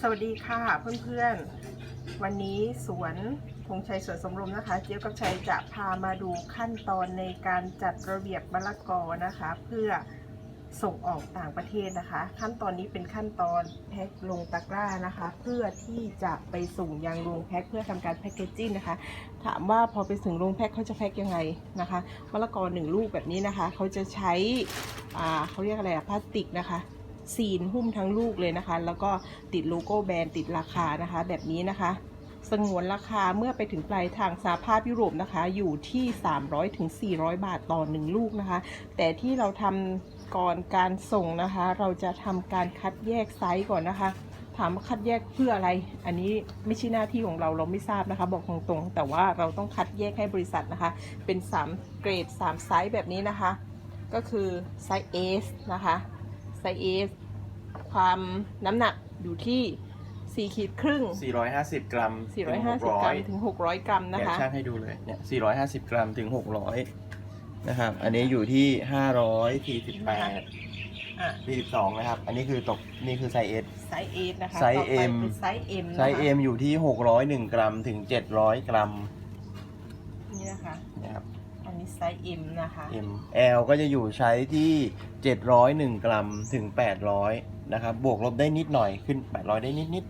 สวัสดีค่ะเพื่อนๆ วันนี้สวนธงชัยสวนสมรมนะคะ เจี๊ยบกับชัยจะพามาดูขั้นตอนในการจัดระเบียบมะละกอนะคะ เพื่อส่งออกต่างประเทศนะคะ ขั้นตอนนี้เป็นขั้นตอนแพ็คลงตะกร้านะคะ เพื่อที่จะไปส่งยังโรงแพ็คเพื่อทำการแพ็คเกจจิ้งนะคะ ถามว่าพอไปถึงโรงแพ็คเขาจะแพ็คยังไงนะคะมะละกอหนึ่งลูกแบบนี้นะคะเขาจะใช้อ่าเขาเรียกอะไรอะพลาสติกนะคะ ซีนหุ้มทั้งลูกเลยนะคะ แล้วก็ติดโลโก้แบรนด์ติดราคานะคะ แบบนี้นะคะสงวนราคาเมื่อไปถึงปลายทางสาภาพยุโรปนะคะ อยู่ที่ 300ถึง400 บาทต่อ 1 ลูกนะคะ แต่ที่เราทำก่อนการส่งนะคะ เราจะทำการคัดแยกไซส์ก่อนนะคะ ถามว่าคัดแยกเพื่ออะไร อันนี้ไม่ใช่หน้าที่ของเราเราไม่ทราบนะคะ บอกตรงๆ แต่ว่าเราต้องคัดแยกให้บริษัทนะคะ เป็น 3 เกรด 3 ไซส์แบบนี้นะคะ ก็คือไซส์ S นะคะ ไซส์ S ความน้ำหนักอยู่ที่ 4 ขีดครึ่ง 450 กรัมถึง450 กรัมถึง 600 กรัม600นะเนี่ยคะช่างให้ดูเลยเนี่ย450 กรัมถึง 600 นะครับ อันนี้อยู่ที่ 548 อะ42 นะครับ อันนี้คือตกนี่คือไซส์ S ไซส์ S นะคะไซส์ต่อไป M เป็นไซส์ M ไซส์ M อยู่ที่ 601 กรัมถึง 700 กรัมนี่นะคะ นะครับอันนี้ ไซส์ M นะคะ M L ก็จะอยู่ใช้ที่ 701 กรัมถึง 800 นะครับ บวกลบได้นิดหน่อยขึ้น 800 ได้นิดนิด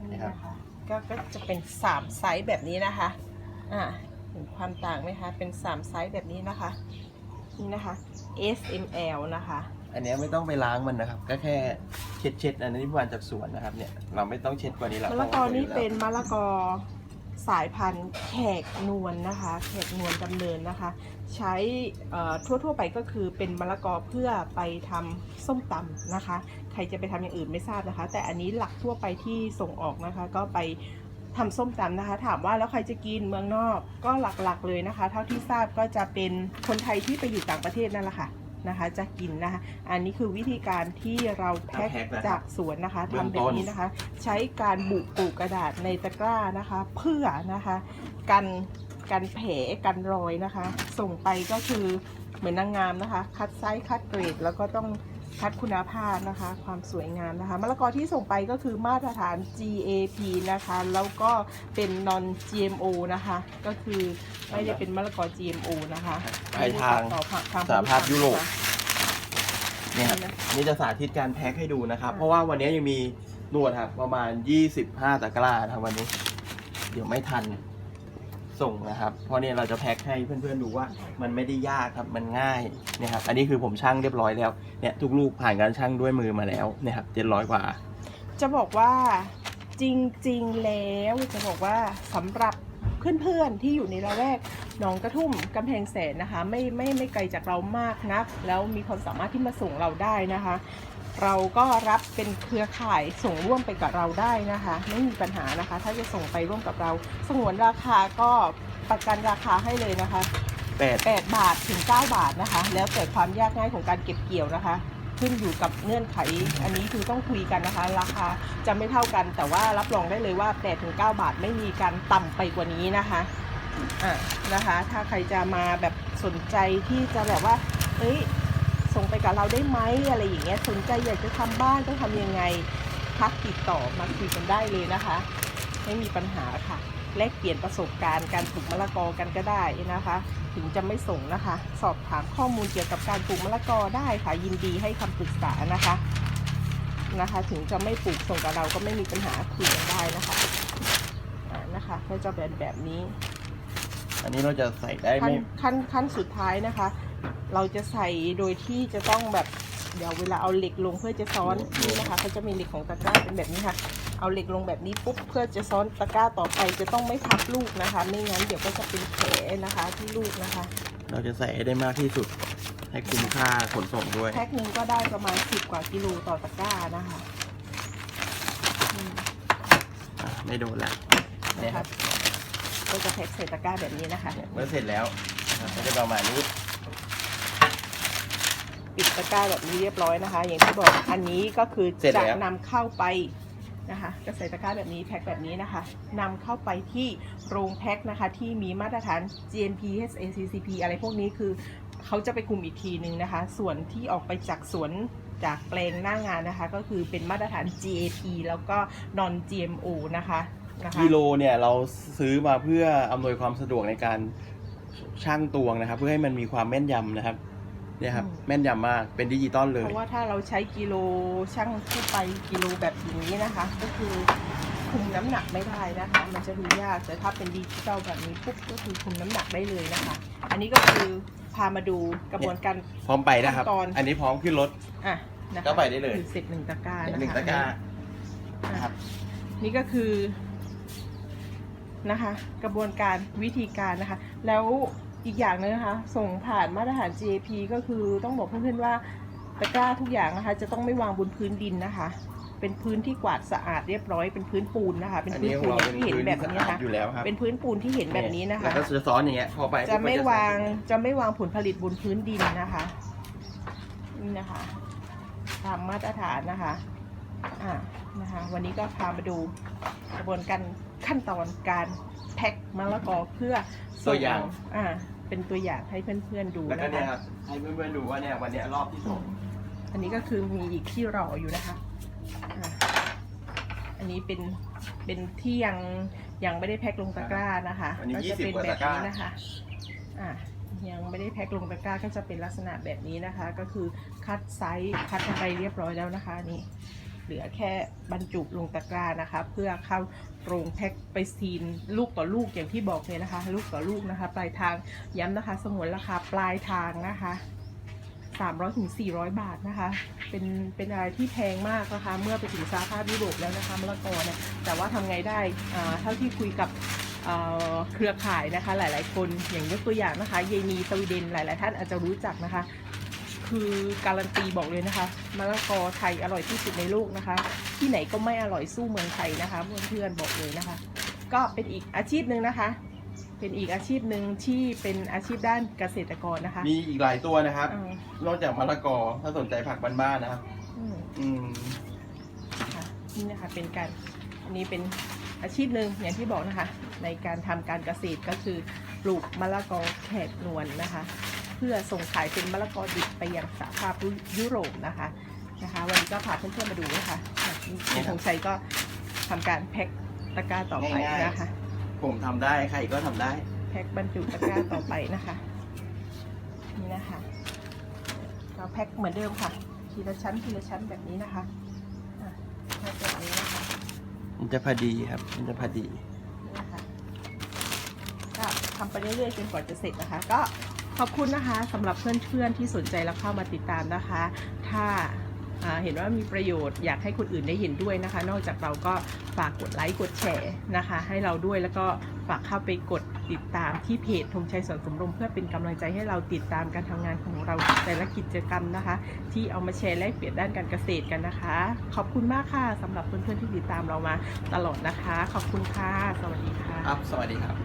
นี่นะครับ นะคะก็ก็จะเป็น 3 ไซส์แบบนี้นะคะ อ่าเห็นความต่างไหมคะ เป็น 3 ไซส์แบบนี้นะคะ นี่นะคะ S M L นะคะๆอันเนี้ยไม่ต้องไปล้างมันนะครับ ก็แค่เช็ดเช็ดๆอันนี้มาจากสวนนะครับเนี่ย เราไม่ต้องเช็ดกว่านี้แล้วมะละกอนี่เป็นมะละกอ สายพันธุ์แขกนวลนะคะ แขกนวลดำเนินนะคะ ใช้เอ่อทั่วๆไปก็คือเป็นมะละกอเพื่อไปทำส้มตำนะคะ ใครจะไปทำอย่างอื่นไม่ทราบนะคะ แต่อันนี้หลักทั่วไปที่ส่งออกนะคะ ก็ไปทำส้มตำนะคะ ถามว่าแล้วใครจะกินเมืองนอกก็หลักๆเลยนะคะ เท่าที่ทราบก็จะเป็นคนไทยที่ไปอยู่ต่างประเทศนั่นแหละค่ะ นะคะ จะกินนะคะ อันนี้คือวิธีการที่เราแพ็คจากสวนนะคะทำแบบนี้นะคะ ใช้การบุปลูกกระดาษในตะกร้านะคะ เพื่อนะคะกันกันแผลกันรอยนะคะ ส่งไปก็คือเหมือนนางงามนะคะ คัดไซส์คัดเกรดแล้วก็ต้อง คัดคุณภาพนะคะ ความสวยงามนะคะมะละกอที่ส่งไปก็คือมาตรฐาน GAP นะคะ แล้วก็เป็น non GMO นะคะ ก็คือไม่ได้เป็นมะละกอ GMO นะคะไปทางต่อทางสหภาพยุโรปนะคะเนี่ยครับนี่จะสาธิตการแพ็คให้ดูนะครับ เพราะว่าวันนี้ยังมีนวดครับประมาณ 25ตะกร้านะครับวันนี้ เดี๋ยวไม่ทัน ส่งนะครับ เพราะเนี่ยเราจะแพ็คให้เพื่อนๆดูว่ามันไม่ได้ยากครับมันง่ายนี่ยครับอันนี้คือผมช่างเรียบร้อยแล้วเนี่ยทุกลูกผ่านการช่างด้วยมือมาแล้วนี่ยครับ700กว่า จะบอกว่าจริงๆแล้วจะบอกว่าสำหรับเพื่อนๆที่อยู่ในละแวกหนองกระทุ่มกำแพงแสนนะคะ ไม่ไม่ไม่ไกลจากเรามากนัก แล้วมีความสามารถที่มาส่งเราได้นะคะ เราก็รับเป็นเครือข่ายส่งร่วมไปกับเราได้นะคะ ไม่มีปัญหานะคะ ถ้าจะส่งไปร่วมกับเรา สงวนราคาก็ประกันราคาให้เลยนะคะ8 8บาทถึง 9 บาทนะคะ แล้วแต่ความยากง่ายของการเก็บเกี่ยวนะคะ ขึ้นอยู่กับเงื่อนไข อันนี้คือต้องคุยกันนะคะ ราคาจะไม่เท่ากัน แต่ว่ารับรองได้เลยว่า8ถึง9บาทไม่มีการต่ำไปกว่านี้นะคะอะนะคะ ถ้าใครจะมาแบบสนใจที่จะแบบว่าเอ้ย ส่งไปกับเราได้ไหมอะไรอย่างเงี้ยสนใจอยากจะทำบ้านต้องทำยังไงทักติดต่อมาคุยกันได้เลยนะคะ ไม่มีปัญหาค่ะแลกเปลี่ยนประสบการณ์การปลูกมะละกอกันก็ได้นะคะ ถึงจะไม่ส่งนะคะ สอบถามข้อมูลเกี่ยวกับการปลูกมะละกอได้ค่ะยินดีให้คำปรึกษานะคะนะคะ ถึงจะไม่ปลูกส่งกับเราก็ไม่มีปัญหาคุยกันได้นะคะอ่านะคะก็จะเป็นแบบนี้ อันนี้เราจะใส่ได้ขั้นไม่ขั้นขั้นสุดท้ายนะคะ เราจะใส่โดยที่จะต้องแบบเดี๋ยวเวลาเอาเหล็กลงเพื่อจะซ้อนนี่นะคะเขาจะมีเหล็กของตะกร้าเป็นแบบนี้ค่ะ เอาเหล็กลงแบบนี้ปุ๊บเพื่อจะซ้อนตะกร้าต่อไปจะต้องไม่ทับลูกนะคะ ไม่งั้นเดี๋ยวก็จะเป็นแผลนะคะที่ลูกนะคะ เราจะใส่ให้ได้มากที่สุดให้คุ้มค่าขนส่งด้วยแพ็คหนึ่งก็ได้ประมาณ10กว่ากิโลต่อตะกร้านะคะอืมอะไม่โดนละเนี่ยนะคคะรับก็จะแพ็คใส่ตะกร้าแบบนี้นะคะเนี่ยเมื่อเสร็จแล้วนะครับก็จะประมาณนี้ ปิดตะกร้าแบบนี้เรียบร้อยนะคะ อย่างที่บอกอันนี้ก็คือเสร็จแล้จะว นำเข้าไปนะคะก็ใส่ตะกร้าแบบนี้แพ็คแบบนี้นะคะนำเข้าไปที่โรงแพ็คนะคะ ที่มีมาตรฐาน GMP HACCP อะไรพวกนี้คือเขาจะไปคุมอีกทีหนึ่งนะคะ ส่วนที่ออกไปจากสวนจากแปลงหน้างานนะคะ ก็คือเป็นมาตรฐาน GAP แล้วก็ non GMO นะคะนะคะ กิโลเนี่ยเราซื้อมาเพื่ออำนวยความสะดวกในการช่างตวงนะครับ เพื่อให้มันมีความแม่นยำนะครับ เนี่ยครับอืมแม่นยำมากเป็นดิจิตอลเลเพยราะว่าถ้าเราใช้กิโลช่างทั่วไปกิโลแบบอย่างนี้นะคะ ก็คือคุมน้ำหนักไม่ได้นะคะ มันจะดูยากแต่ถ้าเป็นดิจิตอลแบบนี้ปุ๊บก็คือคุมน้ำหนักได้เลยนะคะ อันนี้ก็คือพามาดูกระบวนการพร้อมไปนะครับขั้นตอนอันนี้พร้อมขึ้นรถอะนะคะก็ไปได้เลยคือเสร็จหนึ่งตะกร้านะคะหนึ่งตะกร้าอะนะครับ นี่ก็คือนะคะ กระบวนการวิธีการนะคะ แล้ว อีกอย่างหนึงนะคะ ส่งผ่านมาตรฐาน GAP ก็คือต้องบอกเพื่อนๆว่าตะกร้าทุกอย่างนะคะ จะต้องไม่วางบนพื้นดินนะคะ เป็นพื้นที่กวาดสะอาดเรียบร้อยเป็นพื้นปูนนะคะ เป็นอันพื้นนี้ขอปูงนเราอย่างเป็นที่เห็นพื้นแบบที่สะนี้อาดนะคะอยู่แล้วครับเป็นพื้นปูนที่เห็นแบบนี้นะคะแล้วก็จะซ้อนอย่างเงี้ยพอไปจะไม่ก็วางจะไม่วางผลผลิตบนพื้นดินนะคะนี่นะคะตามมาตรฐานนะคะอ่านะคะ วันนี้ก็พามาดูกระบวนการขั้นตอนการแพ็คมะละกอเพื่อส่ตัวอย่างอ่า เป็นตัวอย่างให้เพื่อนๆดูแล้วก็นะเนี่ยคะครับให้เพื่อนๆดูว่าเนี่ยวันเนี้ยรอบที่อืส่งมอันนี้ก็คือมีอีกที่รออยู่นะคะอ่าอันนี้เป็นเป็นที่ยังยังไม่ได้แพ็คลงตะกร้านะคะอันนี้ก็ยี่จะสิบเป็นกว่าแบตะบกร้า นี้นะคะอะยังไม่ได้แพ็คลงตะกร้าก็จะเป็นลักษณะแบบนี้นะคะ ก็คือคัดไซส์คัดอะไรเรียบร้อยแล้วนะคะนี่ เหลือแค่บรรจุลงตะกร้านะคะ เพื่อเข้าโรงแพ็คไปซีนลูกต่อลูกอย่างที่บอกเลยนะคะ ลูกต่อลูกนะคะ ปลายทางย้ำนะคะสมวนราคาปลายทางนะคะ300ถึง400 บาทนะคะ เป็น เป็นอะไรที่แพงมากนะคะ เมื่อไปถึงสาภาพยุโรปแล้วนะคะมะละกอเนี่ยแต่ว่าทำไงได้เท่าที่คุยกับเเครือข่ายนะคะ หลาย ๆ คน อย่างยกตัวอย่างนะคะ เยนีสวีเดน หลาย ๆ ท่านอาจจะรู้จักนะคะ คือการันตีบอกเลยนะคะมะละกอไทยอร่อยที่สุดในโลกนะคะ ที่ไหนก็ไม่อร่อยสู้เมืองไทยนะคะเพื่อนๆบอกเลยนะคะ ก็เป็นอีกอาชีพหนึ่งนะคะ เป็นอีกอาชีพหนึ่งที่เป็นอาชีพด้านเกษตรกรนะคะมีอีกหลายตัวนะครับ อ่านอกจากมะละกอถ้าสนใจผักบ้านๆนะครับ อืม อืม ค่ะนี่นะคะเป็นการอันนี้เป็นอาชีพหนึ่งอย่างที่บอกนะคะ ในการทำการเกษตรก็คือปลูกมะละกอแขกนวลนะคะ เพื่อส่งขายเป็นมะละกอดิบไปยังสหภาพยุโรปนะคะนะคะวันนี้ก็พาเพื่อนๆมาดูนะคะอะคุณธงชัยก็ทำการแพ็คตะกร้าต่อไปง่ายๆนะคะ ผมทำได้ใครก็ทำได้ แพ็คบรรจุตะกร้าต่อไปนะคะนี่นะคะเราแพ็คเหมือนเดิมค่ะ ทีละชั้นทีละชั้นแบบนี้นะคะอะแพ็คแบบนี้นะคะมันจะพอดีครับ มันจะพอดีนี่นะคะก็ทำไปเรื่อยๆจนกว่าจะเสร็จนะคะ ก็ ขอบคุณนะคะสำหรับเพื่อนๆที่สนใจแล้วเข้ามาติดตามนะคะ ถ้าเห็นว่ามีประโยชน์อยากให้คนอื่นได้เห็นด้วยนะคะ นอกจากเราก็ฝากกดไลค์กดแชร์นะคะ ให้เราด้วยแล้วก็ฝากเข้าไปกดติดตามที่เพจธงชัยสอนสมรมเพื่อเป็นกำลังใจให้เราติดตามการทำงานของเราแต่ละกิจกรรมนะคะ ที่เอามาแชร์แลกเปลี่ยนด้านการเกษตรกันนะคะ ขอบคุณมากค่ะสำหรับเพื่อนๆที่ติดตามเรามาตลอดนะคะ ขอบคุณค่ะสวัสดีค่ะครับสวัสดีครับ